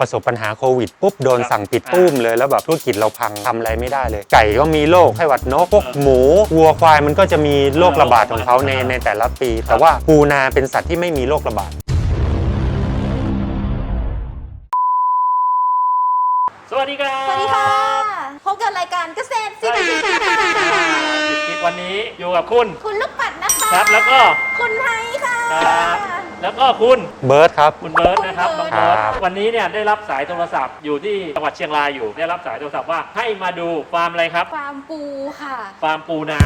ประสบปัญหาโควิดปุ๊บโดนสั่งปิดตุ้มเลยแล้วแบบธุรกิจเราพังทำอะไรไม่ได้เลย ไก่ก็มีโรคไข้หวัดนกพวกหมูวัวควายมันก็จะมีโรคระบาดของเขาในในแต่ละปี แต่ว่าปูนาเป็นสัตว์ที่ไม่มีโรคระบาด สวัสดีครับสวัสดีค่ะ พบกับรายการเกษตรสิทธิค่ะสิบทิศวันนี้อยู่กับคุณ คุณลูกปัดนะคะ ครับแล้วก็คุณไทยค่ะ ครับ แล้วก็คุณเบิร์ดครับ คุณเบิร์ตนะครับคุน้องณเบิเบิร์ร์ตตครับ วันนี้เนี่ยได้รับสายโทรศัพท์อยู่ที่จังหวัดเชียงรายอยู่ ได้รับสายโทรศัพท์ว่าให้มาดูฟาร์มอะไรครับฟาร์มปูค่ะ ฟาร์มปูนา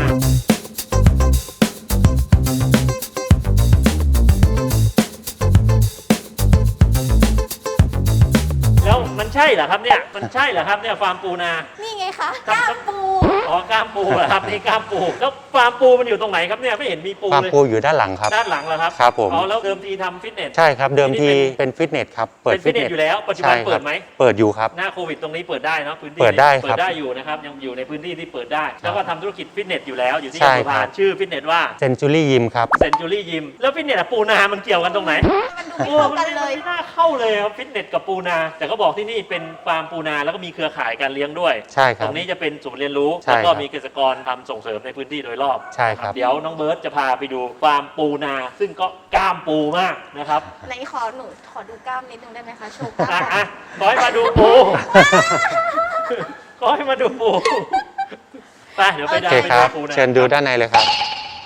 แล้วมันใช่เหรอครับเนี่ยมันใช่เหรอครับเนี่ยฟาร์มปูนา นี่ไงคะครับก้ามปู อ๋อกล้ามปูเหรอครับนี่กล้ามปูแล้วฟาร์มปูมันอยู่ตรงไหนครับเนี่ยไม่เห็นมีปูฟาร์มเลยปูอยู่ด้านหลังครับ ด้านหลังเหรอครับครับผม อ๋อแล้วเดิมทีทำฟิตเนส ใช่ครับ เดิมทีนี่เป็นเป็นฟิตเนสครับ เปิดเป็นฟิตเนสอยู่แล้วปัจจุบันใช่ครับเปิดไหม เปิดอยู่ครับ หน้าโควิดตรงนี้เปิดได้เนาะพื้นที่เปิดได้ครับเปิดได้อยู่นะครับยังอยู่ในพื้นที่ที่เปิดได้ แล้วก็ทำธุรกิจฟิตเนสอยู่แล้วอยู่ที่ใช่อัมพครัวาบชื่อฟิตเนสว่าเซนจูรี่ยิมครับ เซนจูรี่ยิมแล้วฟิตเนสกับปูนา มันเกี่ยวกันตรงไหนมันดูไม่เข้ากันเลยไม่น่าเข้าเลยครับฟิตเนสกับปูนา แต่ก็บอกที่นี่เป็นฟาร์มปูนาแล้วก็มีเครือข่ายการเลี้ยงด้วย ใช่คตรับรงนี้จะเป็นศูนย์เรียนรู้ใช่แล้วก็ครับมีเกษตรกรทำส่งเสริมในพื้นที่โดยรอบใช่ครับเดี๋ยวน้องเบิร์ตจะพาไปดูฟาร์มปูนา ซึ่งก็กล้ามปูมากนะครับไหนขอหนูขอดูกล้ามนิดนึงได้ไหมคะโชว์กล้าอะมอะขอให้มาดูปูขอให้มาดูปูไปเดี๋ยวโอไปดูเคไปคดูรับปูนะเชิญดูด้านในเลยครับ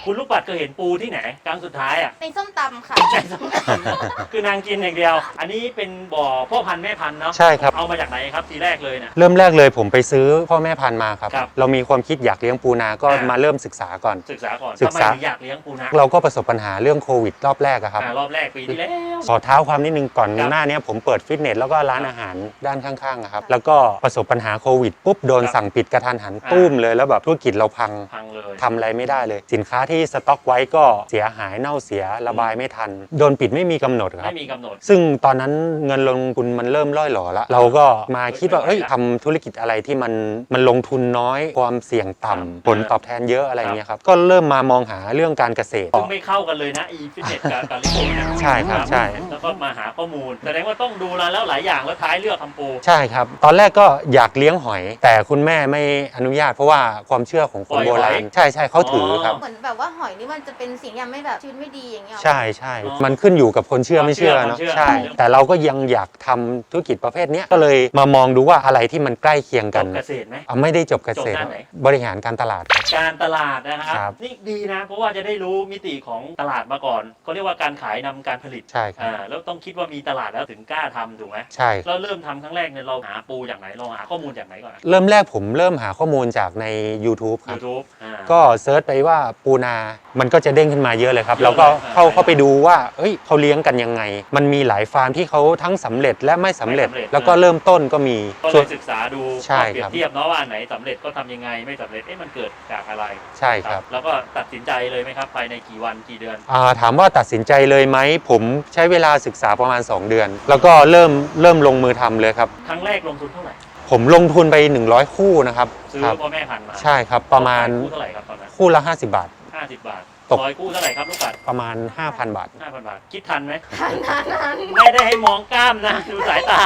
คุณลูกปัดเคยเห็นปูที่ไหนครั้งสุดท้ายอะในส้มตำค่ะ ใช่ส้มตำคือนางกินอย่างเดียว อันนี้เป็นบ่อพ่อพันธุ์แม่พันธุ์เนาะใช่ครับ เอามาจากไหนครับทีแรกเลยนะ เริ่มแรกเลยผมไปซื้อพ่อแม่พันธุ์มาครับ ครับเรามีความคิดอยากเลี้ยงปูนาก็อ่าม มาเริ่มศึกษาก่อน ศึกษาก่อนศึทำกไมษา ถึงอยากเลี้ยงปูนาเราก็ประสบปัญหาเรื่องโควิดรอบแรกอะครับอ่ารอบแรกปีที่แล้ว ขอเท้าความนิดนึงก่อนครับหน้าเนี้ยผมเปิดฟิตเนสแล้วก็ร้านอาหารด้านข้างๆอะครับแล้วก็ประสบปัญหาโควิดปุ๊บโดนครับสั่งปิดกระทันหันอ่า ตุ้มเลยแล้วแบบธุรกิจเราพัง พังเลย ทำอะไรไม่ได้เลยสินค้าที่สต็อกไว้ก็เสียหายเน่าเสียระบายไม่ทัน โดนปิดไม่มีกำหนดครับ ไม่มีกำหนด ซึ่งตอนนั้นเงินลงทุนมันเริ่มล่อยหล่อแล้วเราก็มาคิดว่าเฮ้เอ้ยยทำธุรกิจอะไรที่มันมันลงทุนน้อย ความเสี่ยงต่ำครับผลตอบแทนเยอะอะไรเงี้ยครับ ก็เริ่มมามองหาเรื่องการเกษตร ซึ่งไม่เข้ากันเลยนะอีฟิตเนสกับกับลิโกเนี่ยใช่ครับใช่ แล้วก็มาหาข้อมูลแสดงว่าต้องดูแล้วหลายอย่างแล้วท้ายเลือกทำปูใช่ครับ ตอนแรกก็อยากเลี้ยงหอย แต่คุณแม่ไม่อนุญาตเพราะว่าความเชื่อของคนโบราณใช่ใช่เขาถือครับ เหมือนแบบว่าหอยนี่มันจะเป็นสิ่งที่ทำให้แบบชีวิตไม่ดีอย่างเงี้ยหรอ ใช่ใช่อ๋อมันขึ้นอยู่กับคนเชื่อไม่เชื่อความเนาะเชื่อใช่ความเชื่อแต่เราก็ยังอยากทำธุรกิจประเภทเนี้ยก็เลยมามองดูว่าอะไรที่มันใกล้เคียงจกันบเกษตรไหม อะไม่ได้จบเกษตรจบด้านไหน บริหารการตลาดครับ การตลาดนะครับ ครับ นี่ดีนะ เพราะว่าจะได้รู้มิติของตลาดมาก่อนเขาเรียกว่าการขายนำการผลิตใช่ครับอ่าแล้วต้องคิดว่ามีตลาดแล้วถึงกล้าทำถูกไหมใช่ เราเริ่มทำครั้งแรกเนี่ยเราหาปูอย่างไหนเราหาข้อมูลจากไหนก่อนเริ่มแรกผมเริ่มหาข้อมูลจากใน YouTube ครับยูทูบอ่าก็เซิร์ชไปว่าปูนามันก็จะเด้งขึ้นมาเยอะเลยครับเยอะเลยแล้วก็เข้าอ่าเข้าไปดูว่าเอ้ยเขาเลี้ยงกันยังไง มันมีหลายฟาร์มที่เขาทั้งสำเร็จและไม่สำเร็จไม่สำเร็จ แล้วก็เริ่มต้นก็มีก็เลส่วนยศึกษาดูใช่เปรียครับบเทียบเนาะว่าอันไหนสำเร็จก็ทำยังไงไม่สำเร็จเอ๊ะมันเกิดจากอะไรใช่ครับ แล้วก็ตัดสินใจเลยไหมครับภายในกี่วันกี่เดือนอ่าถามว่าตัดสินใจเลยไหมผมใช้เวลาศึกษาประมาณ 2 เดือน แล้วก็เริ่มเริ่มลงมือทำเลยครับครั้งแรกลงทุนเท่าไหร่ผมลงทุนไป 100 คู่นะครับซื้อครับพ่อแม่พันธุ์มาใช่ครับประมาณคู่เท่าไหร่ครับตอนนั้นคู่ละ 50 บาท ห้าสิบบาท ตก ร้อยคู่เท่าไหร่ครับลูกปัดประมาณ 5,000 บาท ห้าพันบาท คิดทันไหมทานทานทานไม่ได้ให้มองกล้ามนะ ดูสายตา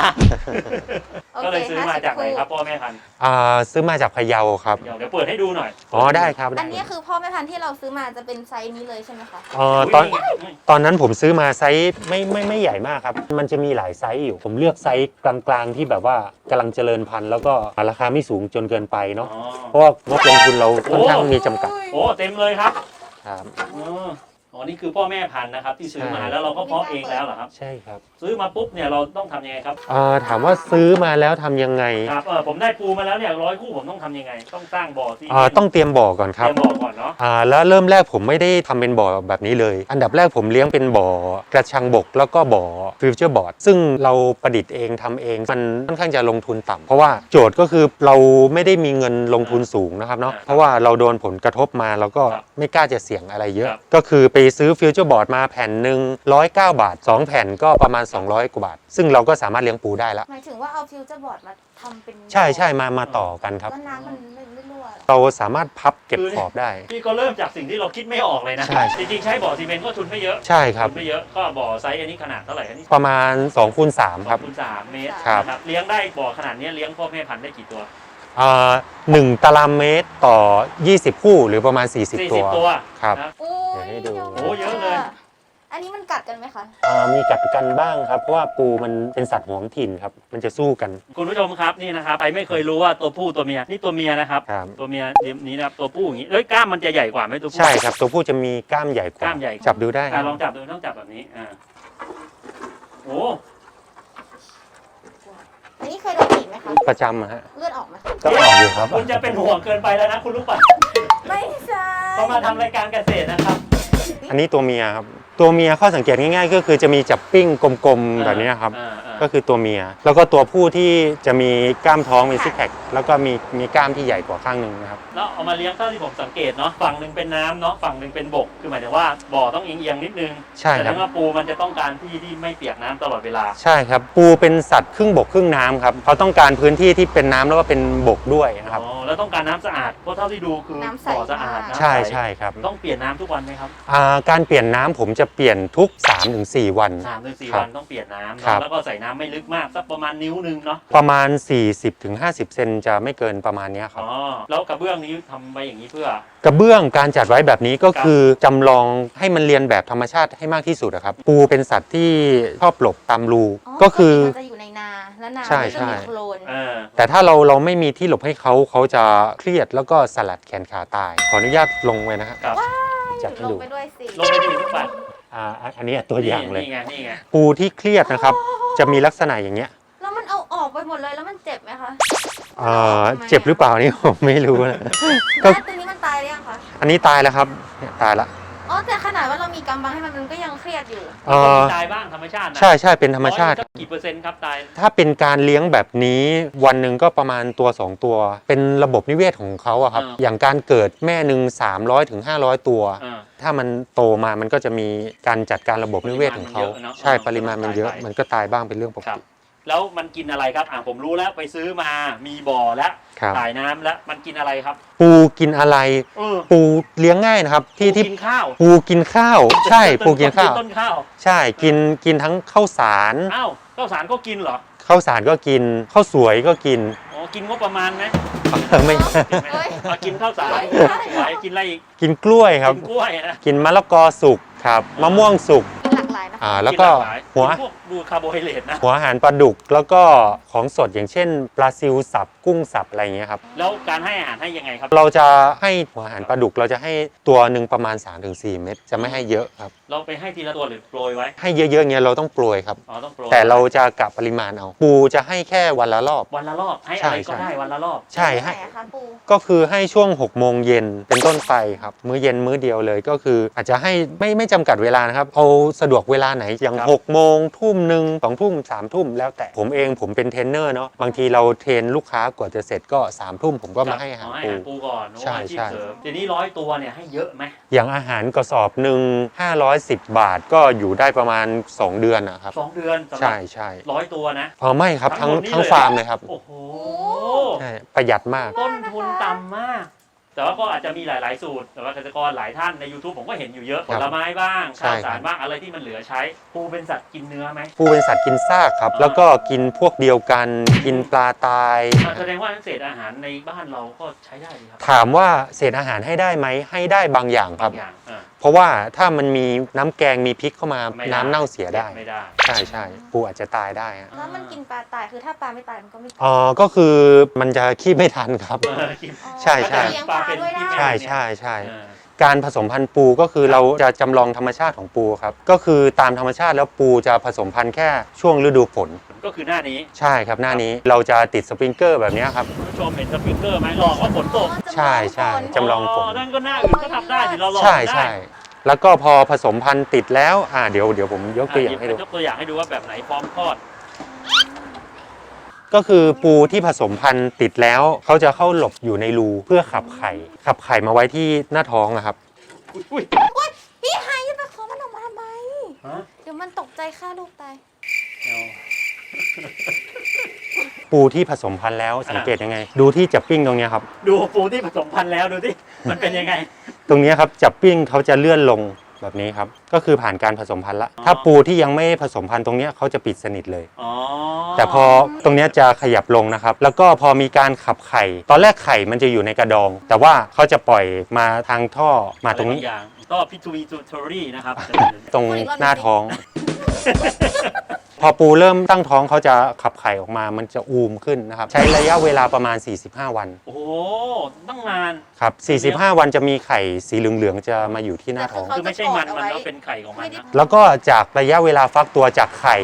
โอเคก็เลยซื้อมาจากไหน50ครับพ่อแม่พันธุ์อ่าซื้อมาจากพะเยาครับ เดี๋ยวเดี๋ยวเปิดให้ดูหน่อยอ๋อได้ครับอัได้นนี้คือพ่อแม่พันธุ์ที่เราซื้อมาจะเป็นไซส์นี้เลยใช่ไหมคะเอ่อตอนตอนนั้นผมซื้อมาไซส์ไม่ไม่ไม่ใหญ่มากครับ มันจะมีหลายไซส์อยู่ ผมเลือกไซส์กลางๆที่แบบว่ากำลังเจริญพันธุ์แล้วก็ราคาไม่สูงจนเกินไปเนาะอ๋อเพราะว่างบลงทุนเราค่อนข้างมีจำกัด โอ้ เต็มเลยครับ ครับอ๋อ อ๋อนี่คือพ่อแม่พันธุ์นะครับ ที่ซื้อมาใช่ แล้วเราก็เพาะเองแล้วเหรอครับ ใช่ครับซื้อมาปุ๊บเนี่ยเราต้องทำยังไงครับเอ่อถามว่าซื้อมาแล้วทำยังไงครับเออผมได้ปูมาแล้วเนี่ยร้อยคู่ผมต้องทำยังไง ต้องสร้างบ่อที่เอ่อต้องเตรียมบ่อก่อนครับ เตรียมบ่อก่อนเนาะอ่าแล้วเริ่มแรกผมไม่ได้ทำเป็นบ่อแบบนี้เลย อันดับแรกผมเลี้ยงเป็นบ่อกระชังบก แล้วก็บ่อฟิวเจอร์บอร์ดซึ่งเราประดิษฐ์เองทำเองมันค่อนข้างจะลงทุนต่ำเพราะว่าโจทย์ก็คือเราไม่ได้มีเงินลงทุนสูงนะครับเนาะเพราะว่าเราโดนผลกระทบมาแล้วก็ไม่กล้าจะเสี่ยงอะไรเยอะ ก็คือไปซื้อฟิวเจอร์บอร์ดมาแผ่นหนึ่ง109 บาท 2 แผ่นก็ประมาณ 200 กว่าบาท ซึ่งเราก็สามารถเลี้ยงปูได้แล้วหมายถึงว่าเอาฟิวเจอร์บอร์ดมาทำเป็นใช่ใช่มามาต่อกันครับ แล้วน้ำมันไม่ไม่รั่วเหรอเราสามารถพับเก็บขอบได้ พี่ก็เริ่มจากสิ่งที่เราคิดไม่ออกเลยนะ ใช่ จริงๆใช้บ่อซีเมนต์ก็ทุนไม่เยอะใช่ครับ ทุนไม่เยอะก็บ่อไซส์อันนี้ขนาดเท่าไหร่อันนี้ประมาณ2คูณ3ครับ คูณสามเมตรครับ นะครับเลี้ยงได้บ่อขนาดนี้เลี้ยงพ่อแม่พันธุ์ได้กี่ตัว อ่าหนึ่งตารางเมตรต่อ 20 คู่หรือประมาณ 40 ตัว40 ตัวครับ นะ โอ้เดี๋ยวให้ดู โอ้เยอะเลย อันนี้มันกัดกันไหมคะ อ่ามีกัดกันบ้างครับ เพราะว่าปูมันเป็นสัตว์หวงถิ่นครับ มันจะสู้กัน คุณผู้ชมครับนี่นะครับไปไม่เคยรู้ว่าตัวผู้ตัวเมียนี่ตัวเมียนะครับ ครับ ตัวเมียนี้นะครับตัวผู้อย่างนี้เอ้ยกล้ามมันจะใหญ่กว่าไหมตัวผู้ ใช่ครับ ตัวผู้จะมีกล้ามใหญ่กว่า กล้ามใหญ่จับดูได้คอะรับ ลองจับดูต้องจับแบบนี้อ่าโอ้ อันนี้เคยโดนบีบไหมคะ ประจำอะฮะ เลือดออกไหมคะ ก็ออกอยู่ครับ คุณจะเป็นห่วงเกินไปแล้วนะคุณรู้ป่ะไม่ใช่เขามาทำรายการเกษตรนะครับ อันนี้ตัวเมียครับ ตัวเมียข้อสังเกตง่ายๆ ก็คือจะมีจับปิ้งกลมๆแบบนี้ครับ อ่าอ่า ก็คือตัวเมีย แล้วก็ตัวผู้ที่จะมีกล้ามท้องมีซิกแพคแล้วก็มีมีกล้ามที่ใหญ่กว่าข้างหนึ่งนะครับ แล้วเอามาเลี้ยงเท่าที่ผมสังเกตเนาะฝั่งหนึ่งเป็นน้ำเนาะฝั่งหนึ่งเป็นบก คือหมายถึงว่าบ่อต้องเอียงๆนิดนึงใช่แต่ครับถ้าว่าปูมันจะต้องการที่ที่ไม่เปียกน้ำตลอดเวลา ใช่ครับ ปูเป็นสัตว์ครึ่งบกครึ่งน้ำครับเขาต้องการพื้นที่ที่เป็นน้ำแล้วก็เป็นบกด้วยนะครับ อ๋อแล้วต้องการน้ำสะอาดเพราะเท่าที่ดูคือน้ำใสบ่อสะอาดมาก น้ำใช่ใสใช่ครับต้องเปลี่ยนน้ำทุกวันไหมครับอ่าการเปลี่ยนน้ำผมจะเปลี่ยนทุก 3-4 วัน สามถึงสี่ครับวันต้องเปลี่ยนน้ำครัเนาะบ แล้วก็ใส่น้ำไม่ลึกมากสักประมาณนิ้วหนึงเนาะประมาณ 40-50 เซนจะไม่เกินประมาณเนี้ยครับ อ๋อแล้วกระเบื้องนี้ทำไปอย่างนี้เพื่อ กระเบื้องการจัดไว้แบบนี้ก็คือจำลองให้มันเรียนแบบธรรมชาติให้มากที่สุดอะครับ ปูเป็นสัตว์ที่ชอบหลบตามรูก็คือปติมันจะอยู่ในนาแล้วนาใช่มันจะใช่มีโคลน เออแต่ถ้าเราเราไม่มีที่หลบให้เขาเขาจะเครียดแล้วก็สลัดแขนขาตาย ขออนุญาตลงไว้นะฮะ ครับจัดให้ลดู งไปด้วยสิลงไปดูทุกปัด อ่าอันนี้ตัวอย่างเลย นี่ไงนี่ไงปูที่เครียดนะครับ จะมีลักษณะอย่างเงี้ยแล้วมันเอาออกไปหมดเลยแล้วมันเจ็บไหมคะเอ่อเจ็บหรือเปล่านี่ผมไม่รู้นะก็แล้วตัวนี้มันตายหรือยังคะอันนี้ตายแล้วครับเนี่ยตายละ อ๋อแต่ขนาดว่าเรามีกำบังให้มันมันก็ยังเครียดอยู่ เอ่อตายบ้างธรรมชาตินะใช่ใช่เป็นธรรมชาติ ร้อยอยู่สักกี่เปอร์เซ็นต์ครับตายถ้าเป็นการเลี้ยงแบบนี้วันหนึ่งก็ประมาณตัว 2 ตัว เป็นระบบนิเวศของเขาอะครับ อย่างการเกิดแม่หนึ่ง300ถึง500 ตัว อ่า ถ้ามันโตมามันก็จะมีการจัดการระบบนิเวศของเขาปริมาณมันเยอะเนอะใช่ปริมาณมันเยอะตายไปมันก็ตายบ้างเป็นเรื่องปกครับ ติ แล้วมันกินอะไรครับอ่าผมรู้แล้วไปซื้อมามีบ่อแล้วครับ ถ่ายน้ำแล้วมันกินอะไรครับ ปูกินอะไร เออปูเลี้ยงง่ายนะครับ ที่ที่กินข้าวปูกินข้าว ใช่ปูกินข้าว ต้นข้าวใช่กินกินทั้งข้าวสารอ้าวข้าวสารก็กินเหรอข้าวสารก็กินข้าวสวยก็กิน อ๋อกินงบประมาณไหมไม่กินไหมเฮ้ย เอากินข้าวสารไม่ใช่ไหวกินอะไรอีกกินกล้วยครับ กินกล้วยนะกินมะละกอสุกครับมะม่วงสุกหลากหลายนะคะ อ่าแล้วก็นหาหลายหัวกินพวกดูคาร์โบไฮเดรตนะ หัวอาหารปลาดุกแล้วก็ของสดอย่างเช่นปลาซิวสับกุ้งสับอะไรอย่างเงี้ยครับ แล้วการให้อาหารให้ยังไงครับ เราจะให้หัวอาหารปลาดุก เราจะให้ตัวหนึ่งประมาณ 3-4 เม็ดจะไม่ให้เยอะครับ เราไปให้ทีละตัวหรือโปรยไว้ ให้เยอะๆเงี้ยเราต้องโปรยครับ อ๋อต้องโปรยแต่เราจะกะปริมาณเอาปูจะให้แค่วันละรอบ วันละรอบให้ใช่อะไรก็ใช่ได้วันละรอบใช่ให้ ไหนอะคะปูก็คือให้ช่วง 6 โมงเย็นเป็นต้นไปครับ มื้อเย็นมื้อเดียวเลยก็คืออาจจะให้ไม่ไม่จำกัดเวลานะครับ เอาสะดวกเวลาไหนอย่างครับ6โมงทุ่มหนึ่งสองทุ่มสามทุ่มแล้วแต่ผมเองผมเป็นเทรนเนอร์เนาะบางทีเราเทรนลูกค้ากว่าจะเสร็จก็3ามทุ่มผมก็มาให้อาหารให้ปูอาหารปูก่อนโอ้ใช่อาชีพใช่เสริมทีนี้ร้อยตัวเนี่ยให้เยอะไหมอย่างอาหารกระสอบหนึ่ง510 บาทก็อยู่ได้ประมาณ 2 เดือนนะครับ สองเดือนสำหรัใช่ใช่ร้อยตัวนะเออไม่ครับทั้งทั้งหมดนี่ทั้งเลยฟาร์มเลยครับโอ้โห ใช่ประหยัดมาก ต้นทุนต่ำมาก แต่ว่าก็อาจจะมีหลาย ๆ สูตรแต่ว่าเกษตรกรหลายท่านใน YouTube ผมก็เห็นอยู่เยอะคผรับลไม้บ้างใช่ข้าวสารครับบ้างอะไรที่มันเหลือใช้ปูเป็นสัตว์กินเนื้อไหม ปูเป็นสัตว์กินซากครับ อ่า แล้วก็กินพวกเดียวกัน กินปลาตาย อ่าแสดงว่าเศษอาหารในบ้านเราก็ใช้ได้ดีครับถามว่าเศษอาหารให้ได้ไหมให้ได้บางอย่างครับ บางอย่างอ่าเพ ราะว่าถ้ามันมีน้ำแกงมีพริกเข้ามาไม่ได้ น้ำเน่าเสียได้ ไม่ได้ ใช่ใช่ปูอาจจะตายได้ฮะแล้วมันกินปลาตายคือถ้าปลาไม่ตายมันก็ไม่ตายอ๋อก็คือมันจะคีบไม่ทันครับเออกินอ๋อใช่ใช่ เลี้ยงปลาด้วยได้ ใช่ใช่ใช่ เออ การผสมพันธุ์ปูก็คือเราจะจำลองธรรมชาติของปูครับ ก็คือตามธรรมชาติแล้วปูจะผสมพันธุ์แค่ช่วงฤดูฝนก็คือหน้านี้ ใช่ครับหน้านี้เราจะติดสปริงเกอร์แบบเนี้ยครับคุณผู้ชมเห็นสปริงเกอร์ไหมหลอกว่าฝนตกใช่ใช่จำลองฝนนั่นก็หน้าอื่นก็ทำได้สิเราหลอกใช่ได้ใช่แล้วก็พอผสมพันธุ์ติดแล้วอ่าเดี๋ยวเดี๋ยวผมยกตัวอย่างให้ดูยกตัวอย่างให้ดูว่าแบบไหนพร้อมทอด ก็คือปูที่ผสมพันธุ์ติดแล้ว เขาจะเข้าหลบอยู่ในรูเพื่อขับไข่ ขับไข่มาไว้ที่หน้าท้องนะครับอุ้ยพี่ไฮจะไปขอมันออกมาทำไมฮะเดี๋ยวมันตกใจฆ่าลูกตาย เอาปูที่ผสมพันธุ์แล้วสังเกตยังไง ดูที่จับปิ้งตรงเนี้ยครับ ดูปูที่ผสมพันธุ์แล้วดูที่มันเป็นยังไง ตรงเนี้ยครับจับปิ้งเขาจะเลื่อนลง แบบนี้ครับ ก็คือผ่านการผสมพันธุ์ละอ๋อถ้าปูที่ยังไม่ผสมพันธุ์ตรงเนี้ยเขาจะปิดสนิทเลย อ๋อแต่พอตรงเนี้ยจะขยับลงนะครับ แล้วก็พอมีการขับไข่ ตอนแรกไข่มันจะอยู่ในกระดอง แต่ว่าเขาจะปล่อยมาทางท่อมาตรงนี้ อะไบอย่างก็พิทูวีทูทอรี่นะครับ ตรงหน้าท้อง พอปูเริ่มตั้งท้องเขาจะขับไข่ออกมา มันจะอูมขึ้นนะครับ ใช้ระยะเวลาประมาณ 45 วันโอ้โหตั้งนาน ครับ 45 วันจะมีไข่สีเหลืองๆจะมาอยู่ที่หน้าท้องเขาคือไม่ใช่มันจะกอดเอามันไว้แล้วเป็นไข่ของมันไม่ได้นะ แล้วก็จากระยะเวลาฟักตัวจากไข่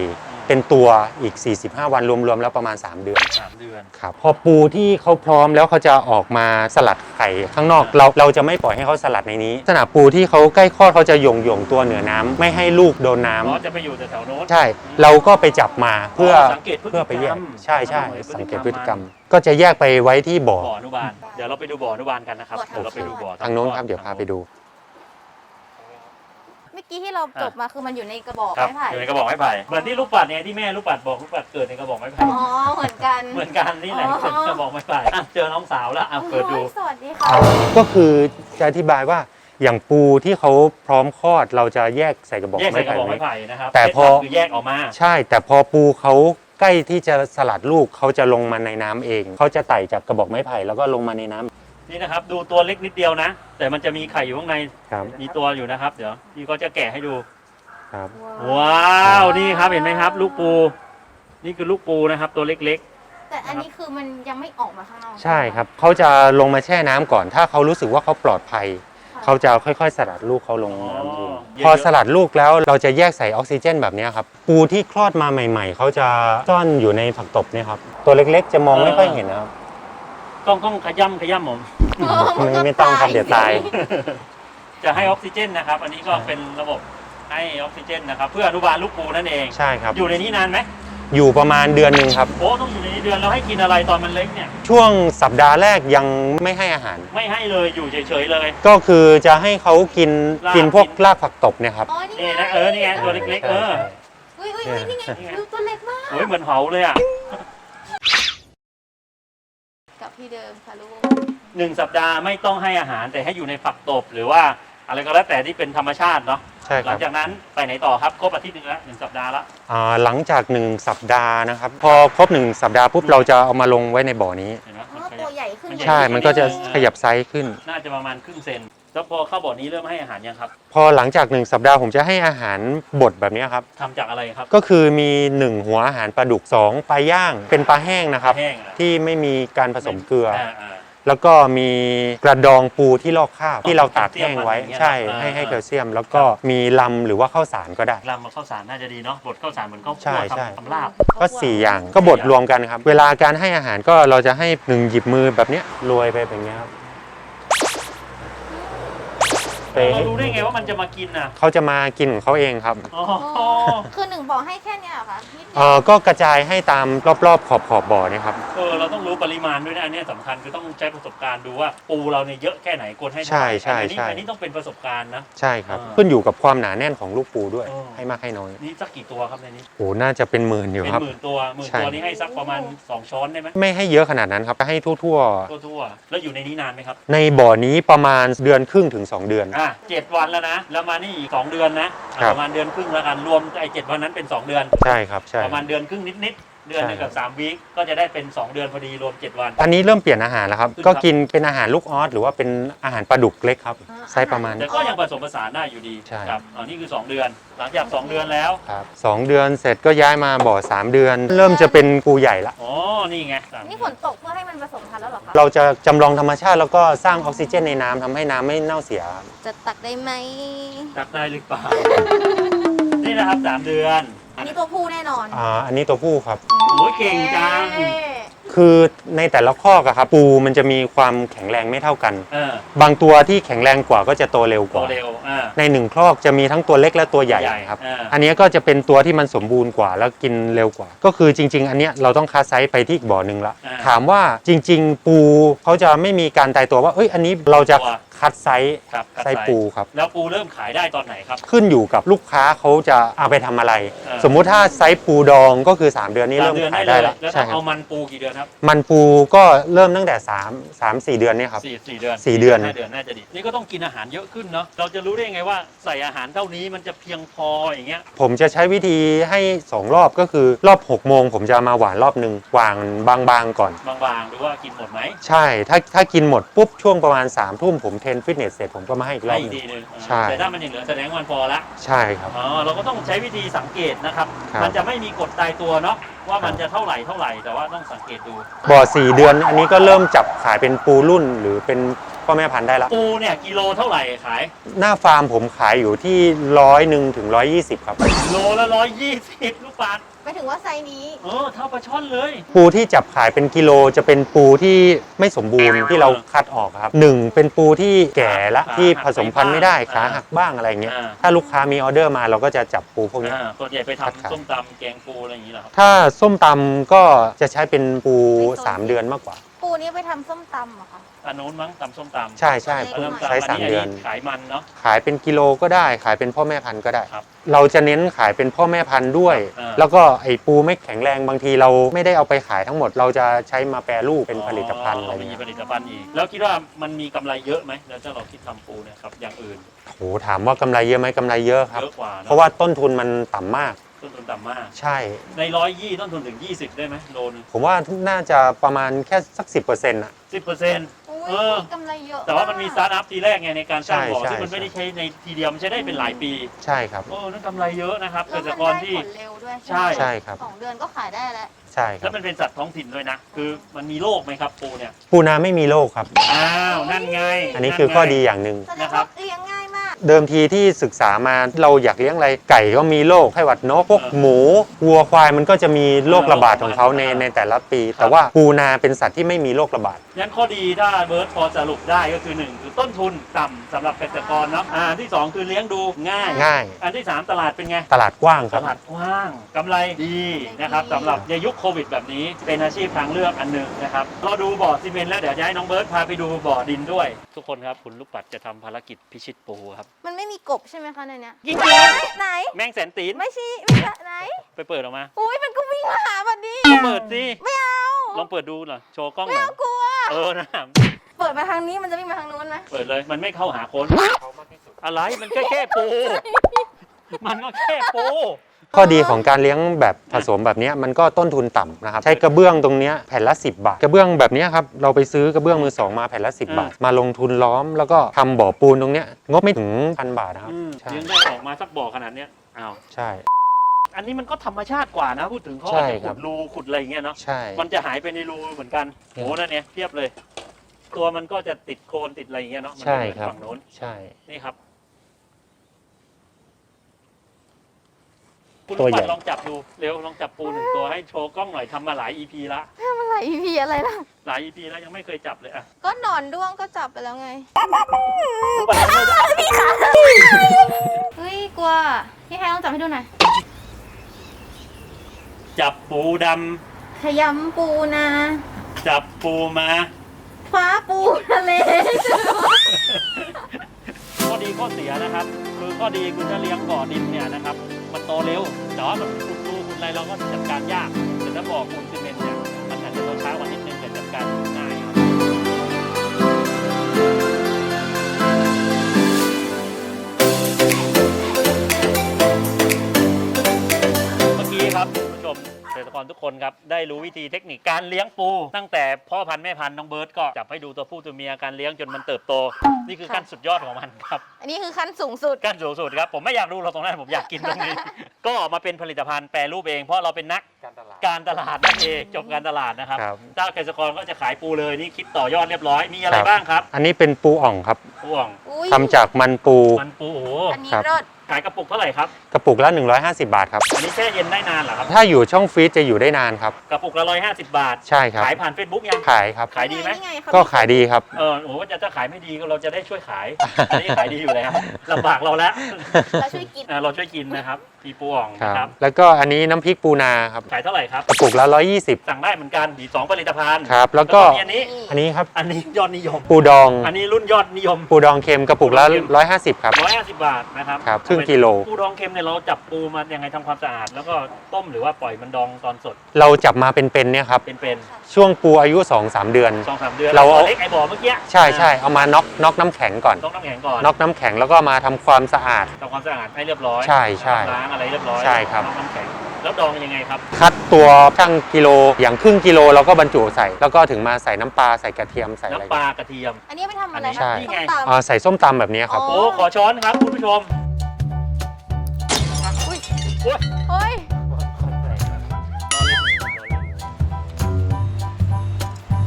เป็นตัวอีก 45 วันรวมๆแล้วประมาณ 3 เดือนสามเดือน ครับพอปูที่เขาพร้อมแล้วเขาจะออกมาสลัดไข่ข้างนอกเราเราจะไม่ปล่อยให้เขาสลัดในนี้ลักษณะปูที่เขาใกล้คลอดเขาจะหย่งหย่งๆตัวเหนือน้ำไม่ให้ลูกโดนน้ำ อ๋อจะไปอยู่แถวๆโน้น ใช่ เราก็ไปจับมาเพื่อสังเกตพฤติกรรมเพื่อไปแยกใช่ใช่อ๋อสังเกตพฤติกรรม ก็จะแยกไปไว้ที่บ่อบ่ออนุบาล เดี๋ยวเราไปดูบ่ออนุบาลกันนะครับบ่อเดี๋ยวเราไปดูบ่อทางโน้นครับเดี๋ยวพาไปดูเมื่อกี้ที่เราจบมาคือมันอยู่ในกระบอกครับไม้ไผ่อยู่ในกระบอกไม้ไผ่เหมือนที่ลูกปัดเนี่ยที่แม่ลูกปัดบอกลูกปัดเกิดในกระบอกไม้ไผ่อ๋อเหมือนกัน เหมือนกันนี่แหละอ๋อกระบอกไม้ไผ่อะเจอน้องสาวแล้วอะเปิดดูโอ้ยสวัสดีค่ะก็คือจะอธิบายว่าอย่างปูที่เขาพร้อมคลอดเราจะแยกใส่กระบอกแยกใส่ไม้กระไผ่บอกไว้ไม้ไผ่นะครับแต่พอเคล็ดลับคือแยกออกมาใช่ แต่พอปูเขาใกล้ที่จะสลัดลูกเขาจะลงมาในน้ำเองเขาจะไต่จากกระบอกไม้ไผ่แล้วก็ลงมาในน้ำ นี่นะครับ ดูตัวเล็กนิดเดียวนะ แต่มันจะมีไข่อยู่ข้างใน ครับมีตัวอยู่นะครับ เดี๋ยวพี่ก็จะแกะให้ดู ครับ ว้าว นี่ครับเห็นไหมครับ ลูกปู นี่คือลูกปูนะครับ ตัวเล็กแต่อันนี้คือมันยังไม่ออกมาข้างนอกใช่ครับเขาจะลงมาแช่น้ำก่อน ถ้าเขารู้สึกว่าเขาปลอดภัยะเขาจะค่อยๆ สลัดลูกเขาลงอ๋อน้ำเองเยอะๆพอสลัดลูกแล้วเราจะแยกใส่ออกซิเจนแบบเนี้ยครับ ปูที่คลอดมาใหม่ ๆ เขาจะซ่อนอยู่ในผักตบเนี่ยครับ ตัวเล็กๆจะมองไม่ค่อยเห็นนะครับ ๆ ต้องต้องขย้ำขย้ำผมเออมันก็ ไม่ไม่ต้องครับเดี๋ยวตาย จะให้ออกซิเจนนะครับ อันนี้ก็เป็นระบบให้ออกซิเจนนะครับ เพื่ออนุบาลลูกปูนั่นเอง ใช่ครับ อยู่ในนี้นานไหมอยู่ประมาณเดือนหนึ่งครับ โอ้ต้องอยู่ในนี้เดือนแล้วให้กินอะไรตอนมันเล็กเนี่ย ช่วงสัปดาห์แรกยังไม่ให้อาหาร ไม่ให้เลยอยู่เฉยๆเลย ก็คือจะให้เขากินรากกินพวกกิน รากผักตบเนี่ยครับ อ๋อนี่นี่ไงนะเออนี่ไงตัวเล็กๆเอออุ้ยอุ้ยอุ้ยนี่ไงนี่ไงดูตัวเล็กมาก โอ้ยเหมือนเผาเลยอะกับที่เดิมค่ะลูก หนึ่งสัปดาห์ไม่ต้องให้อาหารแต่ให้อยู่ในฝักตบหรือว่าอะไรก็แล้วแต่ที่เป็นธรรมชาติเนาะใช่หคลัรังบจากนั้นไปไหนต่อครับครบอาทิตย์หนึ่งแล้วหนึ่งสัปดาห์ละอ่าหลังจากหนึ่งสัปดาห์นะครับ พอครบหนึ่งสัปดาห์ปุ๊บเราจะเอามาลงไว้ในบ่อนี้ เห็นไหมอ๋อมันขตัยัวบใหญ่ขึ้นมันใหญ่ใช่ มันก็จะขยับไซส์ขึ้น น่าจะประมาณครึ่งเซนแล้วพอเข้าบ่อนี้เริ่มให้อาหารยังครับพอหลังจากหนึ่งสัปดาห์ผมจะให้อาหารบดแบบเนี้ยครับ ทำจากอะไรครับก็คือมี 1 หัวอาหารปลาดุก 2 ปลาย่าง เป็นปลาแห้งนะครับ แห้งอะที่ไม่มีการผสมเกลืออ่าอ่า แล้วก็มีกระดองปูที่ลอกข้าวที่เราตากแห้งไว้แคลเซียมใช่อ่าให้ให้แคลเซียม แล้วก็มีลำหรือว่าข้าวสารก็ได้ ลำมาข้าวสารน่าจะดีเนาะบดข้าวสารเหมือนข้าวใช่คั่วใช่ ทำทำลาบ ก็ 4 อย่างก็บดรวมกันครับ เวลาการให้อาหารก็เราจะให้หนึ่งหยิบมือแบบเนี้ยโรยไปแบบเนี้ยครับ ไปเรารู้ได้ไงว่ามันจะมากินอะเขาจะมากินของเขาเองครับอ๋ออ๋อคือหนึ่งบอกให้แค่เนี้ยเหรอคะนิดเดีเอ่ยวอก็กระจายให้ตามรอบๆขอบขอบบ่อเนี่ยครับ เออเราต้องรู้ปริมาณด้วยนะอันเนี้ยสำคัญคือต้องใช้ประสบการณ์ดูว่าปูเราเนี่ยเยอะแค่ไหนควรให้เท่าไหร่ใช่ใช่อันนี้ใช่ อันนี้ต้องเป็นประสบการณ์นะ ใช่ครับ อ่าขึ้นอยู่กับความหนาแน่นของลูกปูด้วย อ๋อ ให้มากให้น้อยนี่สักกี่ตัวครับในนี้โอ้น่าจะเป็นหมื่นอยู่เป็นครับ หมื่นตัวหมื่นใช่ ตัวนี้ให้สักประมาณสองช้อนได้ไหมไม่ให้เยอะขนาดนั้นครับให้ทั่วทั่วๆแล้วอยู่ในนี้นานไหมครับๆในบ่อนี้ประมาณเดือนครึ่งถึง 2 เดือน อ่ะเจ็ดวันแล้วนะ แล้วมานี่อีกสองเดือนนะอะครับ ประมาณเดือนครึ่งแล้วกัน รวมไอ้เจ็ดวันนั้นเป็นสองเดือน ใช่ครับ ใช่ ประมาณเดือนครึ่งนิดๆ เดือนหนึงใช่ครักับบสามวีคก็จะได้เป็นสองเดือนพอดีรวมเจ็ดวันอันนี้เริ่มเปลี่ยนอาหารแล้วครับ ขึ้นครับ ก็กินเป็นอาหารลูกออสหรือว่าเป็นอาหารปลาดุกเล็กครับไซส์ประมาณ แต่ก็ยังผสมผสานได้อยู่ดีใช่ ครับอันนี้คือ2เดือน หลังจาก2เดือนแล้วครับสองเดือนเสร็จก็ย้ายมาบ่อ3เดือน เริ่มจะเป็นปูใหญ่ละ อ๋อนี่ไงสามนี่ฝนตกเพื่อให้มันผสมพันธุ์แล้วเหรอคะเราจะจำลองธรรมชาติแล้วก็สร้างออกซิเจนในน้ำทำให้น้ำไม่เน่าเสียครับจะตักได้ไหม ตักได้หรือเปล่า นี่นะครับ3เดือน อันนี้ตัวผู้แน่นอนอ่าอันนี้ตัวผู้ครับ โอ้ยเก่งจัง เย้คือในแต่ละข้อกอะครับปูมันจะมีความแข็งแรงไม่เท่ากัน เออบางตัวที่แข็งแรงกว่าก็จะโตเร็วกโตว่า เร็วอ่า ในหนึ่งครอกจะมีทั้งตัวเล็กและตัวใหญ่ใหญ่ครับ อ่า อันนี้ก็จะเป็นตัวที่มันสมบูรณ์กว่าแล้วกินเร็วกว่า ก็คือจริง ๆ อันเนี้ยเราต้องคัดไซส์ไปที่อีกบ่อหนึ่งละ อ่าถามว่าจริง ๆ ปูเขาจะไม่มีการตายตัวว่า เอ้ย อันนี้เราจะคัดไซส์ครับไซส์ปูครับ แล้วปูเริ่มขายได้ตอนไหนครับ ขึ้นอยู่กับลูกค้าเขาจะเอาไปทำอะไรเออสมมุติถ้าไซส์ปูดองก็คือ 3 เดือนนี้เริ่มสดือนขายได้ได้เลแล้วยแล้วใช่ถ้าครัเอาบมันปูกี่เดือนครับมันปูก็เริ่มตั้งแต่3 3 4 เดือนเนี่ยครับ สี่สี่เดือนสี่เดือน ห้าเดือนน่าจะดีนี่ก็ต้องกินอาหารเยอะขึ้นเนาะเราจะรู้ได้ยังไงว่าใส่อาหารเท่านี้มันจะเพียงพออย่างเงี้ยผมจะใช้วิธีให้ 2 รอบก็คือรอบ6โมงผมจะมาหวานรอบหนึ่งหวานบางๆก่อน บางๆดูว่ากินหมดไหมใช่ ถ้าถ้ากินหมดปุ๊บช่วงประมาณ3ามทุ่มผมเทรนฟิตเนสเสร็จผมก็มาให้อีกรให้อบอีหกนึทีง นึงใช่ แต่ถ้ามันยังเหลือแสดงว่ามันพอละ ใช่ครับ อ๋อเราก็ต้องใช้วิธีสังเกตนะครับ ครับ มันจะไม่มีกฎตายตัวเนาะว่ามันจะเท่าไหร่เท่าไหร่แต่ว่าต้องสังเกตดู บ่อสี่เดือนอันนี้ก็เริ่มจับขายเป็นปูรุ่นหรือเป็นพ่อแม่พันธุ์ได้ละปูเนี่ยกิโลเท่าไหร่ขายหน้าฟาร์มผมขายอยู่ที่ร้อยหนึ่งถึงร้อยยี่สิบครับโลละร้อยยี่สิบลูก ปัดไปถึงว่าไซส์นี้ เออเท่าปลาช่อนเลย ปูที่จับขายเป็นกิโลจะเป็นปูที่ไม่สมบูรณ์ที่เราคัดออกครับหนึ่งเป็นปูที่แก่ละที่ผสมพันธุ์ไม่ได้ขาหักบ้างอะไรเงี้ยอ่า ถ้าลูกค้ามีออเดอร์มาเราก็จะจับปูพวกเนี้ย อ่าส่วนใหญ่ไปครับทำส้มตำแกงปูอะไรอย่างนี้เหรอครับถ้าส้มตำก็จะใช้เป็นปู3เดือนมากกว่า ปูนี้ไปทำส้มตำเหรอคะ อันนู้นมั้งตำส้มตำใช่ใช่เริ่มใช้ตำสามเดือน ขายมันเนาะขายเป็นกิโลก็ได้ ขายเป็นพ่อแม่พันธุ์ก็ได้ครับเราจะเน้นขายเป็นพ่อแม่พันธุ์ด้วยอ่าแล้วก็ไอ้ปูไม่แข็งแรงบางทีเราไม่ได้เอาไปขายทั้งหมด เราจะใช้มาแปรรูปเป็นผลิตภัณฑ์อะไรมีเงี้ยผลิตภัณฑ์อีก แล้วคิดว่ามันมีกำไรเยอะไหมแล้วถ้าเราคิดทำปูเนี่ยครับอย่างอื่นโหถามว่ากำไรเยอะไหมกำไรเยอะครับเยอะกว่านเพราะว่าต้นทุนมันต่ำมากต้นทุนต่ำมาก ใช่ ในร้อยยี่ต้นทุนถึง 20 ได้ไหมโลนึงผมว่าน่าจะประมาณแค่สักสิบเปอร์เซ็นต์อะสิบ เปอร์เซ็นต์อุ้ยเออ กำไรเยอะแต่ว่ามันมีสตาร์ทอัพทีแรกไงในการสร้างบ่อใช่ซึ่งมันใช่ไม่ได้ใช้ในทีเดียวมันใช้ได้เป็นหลายปีใช่ครับ โอ้นั่นกำไรเยอะนะครับเกแล้วษตรมันกรได้ที่ ผลเร็วด้วยใช่ไหมใช่ครับ สองเดือนก็ขายได้แล้ว ใช่คแล้รับวมันเป็นสัตว์ท้องถิ่นด้วยนะ คือมันมีโรคไหมครับปูเนี่ยปูนาไม่มีโรคครับ อ้าวนั่นไงอันนี้คือข้อดีอย่างหนึ่ง แสดงนะครับว่า เลี้ยงง่ายมากเดิมทีที่ศึกษามาเราอยากเลี้ยงอะไรไก่ก็มีโรคไข้หวัดนกพวกเออหมูวัวควายมันก็จะมีโรคระบาดของเขาในเออในแต่ละปีครับแต่ว่าปูนาเป็นสัตว์ที่ไม่มีโรคระบาด งั้นข้อดีถ้าเบิร์ตพอสรุปได้ก็คือหนึ่งคือต้นทุนต่ำสำหรับเกษตรกรเนาะอ่าอันที่สองคือเลี้ยงดูง่าย ง่าย อันที่สามตลาดเป็นไง ตลาดกว้างคตรับ ลาดกว้างกำไรดีนะครับสำหรับในยุคโควิดแบบนี้ เป็นอาชีพทางเลือกอันหนึ่งนะครับ เราดูบ่อซีเมนต์แล้วเดี๋ยวจะให้น้องเบิร์ตพาไปดูบ่อดินด้วย ทุกคนครับ คุณลูกปัดจะทำภารกิจพิชิตปูครับ มันไม่มีกบใช่ไหมคะในเนี้ยยิ่งไหน แมงแสนตีนไม่ชี้ไม่ใช่ไหน ไปเปิดออกมาอุ้ยมันก็วิ่งมาหาบัดนี้ ลองเปิดสิไม่เอาลองเปิดดูหน่อยโชว์กล้องหไม่น่อยเอากลัว เออนะเปิ ดมาทางนี้มันจะวิ่งมาทางนู้นไหมเปิดเลยมันไม่เข้าหาคนอะไรมันแค่แค่ปู มันก็แค่ปูข้อดีของการเลี้ยงแบบผสมแบบเนี้ยมันก็ต้นทุนต่ำนะครับ ใช้กระเบื้องตรงเนี้ยแผ่นละ 10 บาท กระเบื้องแบบเนี้ยครับเราไปซื้อกระเบื้องมือสองมาแผ่นละ 10 บาท มาลงทุนล้อมแล้วก็ทำบ่อปูนตรงเนี้ยงบไม่ถึงพันบาทนะครับอืมใช่เลี้ยงได้ออกมาสักบ่อขนาดเนี้ยอ้าวใช่ อันนี้มันก็ธรรมชาติกว่านะพูดถึงเขาใช่อาจจะครัขุบดรูขุดอะไรอย่างเงี้ยเนาะใช่มันจะหายไปในรูเหมือนกันโหนั่นเนี่ยเทียบเลย ตัวมันก็จะติดโคลนติดอะไรอย่างเงี้ยเนาะมันใช่ไม่เหมือนครับ ฝั่งโน้นใช่ นี่ครับ คุณตัวลูกใหญ่ ปัดลองจับดูเร็วลองจับปูหนึ่งตัวให้โชว์กล้องหน่อยทำมาหลาย EP ละมันหลาย EP อะไรล่ะ หลาย EP แล้วยังไม่เคยจับเลยอะก็หนอนด้วงก็จับไปแล้วไง ลูกปัดยังไม่ได้เฮ้ยกลัว พี่แฮต้องจับให้ดูหน่อยจับปูดขยำปูนาำจับปูมา ฟ้าปูทะเล ข้อดีข้อเสียนะครับ คือข้อดีคุณจะเลี้ยงบ่อดินเนี่ยนะครับ มันโตเร็วแต่ว่ามันขุดรูขุดอะไรเราก็จัดการยากแต่ถ้าบ่อปูนซีเมนต์เนี่ยมันอาจจะโตช้ากว่านิดนึงแต่จัดการง่าย รกรทุกคนครับได้รู้วิธีเทคนิคการเลี้ยงปู ตั้งแต่พ่อพันธุ์แม่พันธุ์น้องเบิร์ตก็จับให้ดูตัวผู้ตัวเมียการเลี้ยงจนมันเติบโต นี่คือค่ะขั้นสุดยอดของมันครับ อันนี้คือขั้นสูงสุด ขั้นสูงสุดครับผมไม่อยากรู้เราตรงนั้นผมอยากกินตรงนี้ ก็ออกมาเป็นผลิตภัณฑ์แปรรูปเองเพราะเราเป็นนักการตลาดการตลาดนั่นเองจบการตลาดนะครับครับ เจ้าเกษตรกรก็จะขายปูเลยนี่คิดต่อยอดเรียบร้อยมีอะไรครับบ้างครับอันนี้เป็นปูอ่องครับพ่วงอุ้ยทำจากมันปู มันปูโอ้โหอันนี้ครับเลิศขายกระปุกเท่าไหร่ครับ กระปุกละ 150 บาทครับ อันนี้แช่เย็นได้นานเหรอครับ ถ้าอยู่ช่องฟรีซจะอยู่ได้นานครับ กระปุกละร้อยห้าสิบบาท ใช่ครับ ขายผ่านเฟซบุ๊กยัง ขายครับ ขายดีไหม นี่งนี่งเขก็ขายดีครับ เออโอ้โหจะถ้าขายไม่ดีก็เราจะได้ช่วยขาย อันนี้ขายดีอยู่อยู่แล้วลำบากเราแล้วเราช่วยกิน อ่าเราช่วยกินนะครับปีปูอ่องครันะครับ บ แล้วก็อันนี้น้ำพริกปูนาครับ ขายเท่าไหร่ครับ กระปุกละ 120 สั่งได้เหมือนกันมีสองผลิตภัณฑ์ครับ แล้วก็ มีอันนี้ อันนี้ครับ อันนี้ยอดนิยม ปูดอง อันนี้รุ่นยอดนิยม ปูดองเค็มกระปุกละปูดองเค็ม150 ครับ 150 บาทนะครับครับครึ่งกิโล ปูดองเค็มเนี่ยเราจับปูมายังไงทำความสะอาด แล้วก็ต้มหรือว่าปล่อยมันดองตอนสดเราจับมาเป็นๆเนี่ยครับ เป็นช่วงปูอายุ 2-3 เดือน ๆสองสามเดือนเราเอา ตัวเล็กไอ้บ่อเมื่อกี้ใช่ใช่เอามาน็อกน็อกน้ำแข็งก่อน ต้องน้ำแข็งก่อนน็อกน้ำแข็งแล้วก็มาทำความสะอาด ทำความสะอาดให้เรียบร้อยใช่ใช่ล้างอะไรเรียบร้อยใช่ครับน็อกน้ำแข็งแล้วดองยังไงครับ คัดตัวช่างกิโลอย่างครึ่งกิโลเราก็บรรจุใส่ แล้วก็ถึงมาใส่น้ำปลาใส่กระเทียมใส่อะไร น้ำปลากระเทียม อันนี้ไปทำอะไรใช่คะนี่ไงส้มตำ อ่าใส่ส้มตำแบบนี้ครับอ๋โอ้ขอช้อนครับคุณผู้ชมอุ้ย โอ้ยเฮ้ย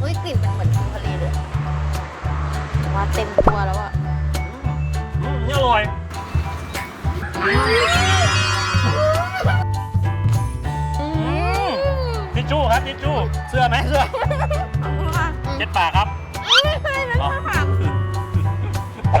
อุ้ยกลิ่นมันเหมือนกินทะเลเลยว่าเต็มตัวแล้วอะอืมนี่อร่อยทิชชู่ครับทิชชู่ เสื้อไหมเสื้อเจ็ดปากครับอ๋อ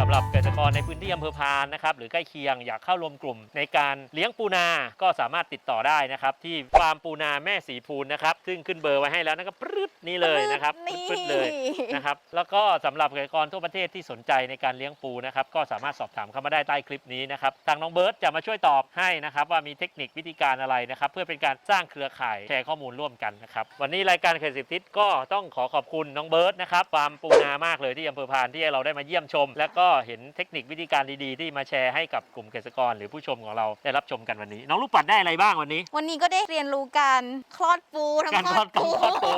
สำหรับเกษตรกรในพื้นที่อำเภอพานนะครับหรือใกล้เคียงอยากเข้ารวมกลุ่ม ในการเลี้ยงปูนาก็สามารถติดต่อได้นะครับ ที่ฟาร์มปูนาแม่สีพูนนะครับซึ่งขึ้นเบอร์ไว้ให้แล้วนะครับปรึ๊ดนี่เลยนะครับปรึ๊ดเลยนะครับแล้วก็สำหรับเกษตรกรทั่วประเทศที่สนใจในการเลี้ยงปูนะครับก็สามารถสอบถามเข้ามาได้ใต้คลิปนี้นะครับทางน้องเบิร์ตจะมาช่วยตอบให้นะครับว่ามีเทคนิควิธีการอะไรนะครับเพื่อเป็นการสร้างเครือข่ายแชร์ข้อมูลร่วมกันนะครับวันนี้รายการเกษตรทิศก็ต้องขอขอบคุณน้องเบิร์ตนะครับฟาร์มปูนามากเลยที่อำเภอพานที่เราได้มาเยี่ยมชม และก็เห็นเทคนิควิธีการดีๆ ที่มาแชร์ให้กับกลุ่มเกษตรกรหรือผู้ชมของเราได้รับชมกันวันนี้ น้องลูกปัดได้อะไรบ้างวันนี้ วันนี้ก็ได้เรียนรู้การคลอดปูการทำทอดกงทอดปู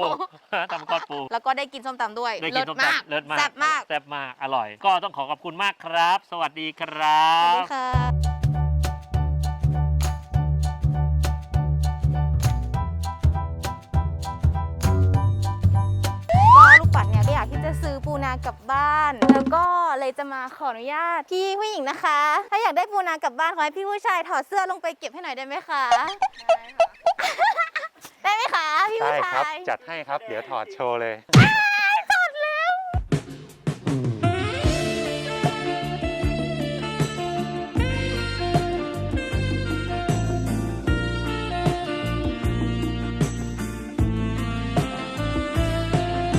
ทำทอดปู แล้วก็ได้กินส้มตำด้วยได้กินเลิศส้มมากตำเลิศมากแซ่บมากแซ่บมากอร่อย ก็ต้องขอขอบคุณมากครับ สวัสดีครัสวัสบดีค่ะ จะซื้อปูนากลับบ้าน แล้วก็เลยจะมาขออนุญาตพี่ผู้หญิงนะคะ ถ้าอยากได้ปูนากลับบ้านขอให้พี่ผู้ชายถอดเสื้อลงไปเก็บให้หน่อยได้ไหมคะ ได้ไหมคะพี่ได้ผู้ครับชายจัดให้ครับ เดี๋ยวถอดโชว์เลยไ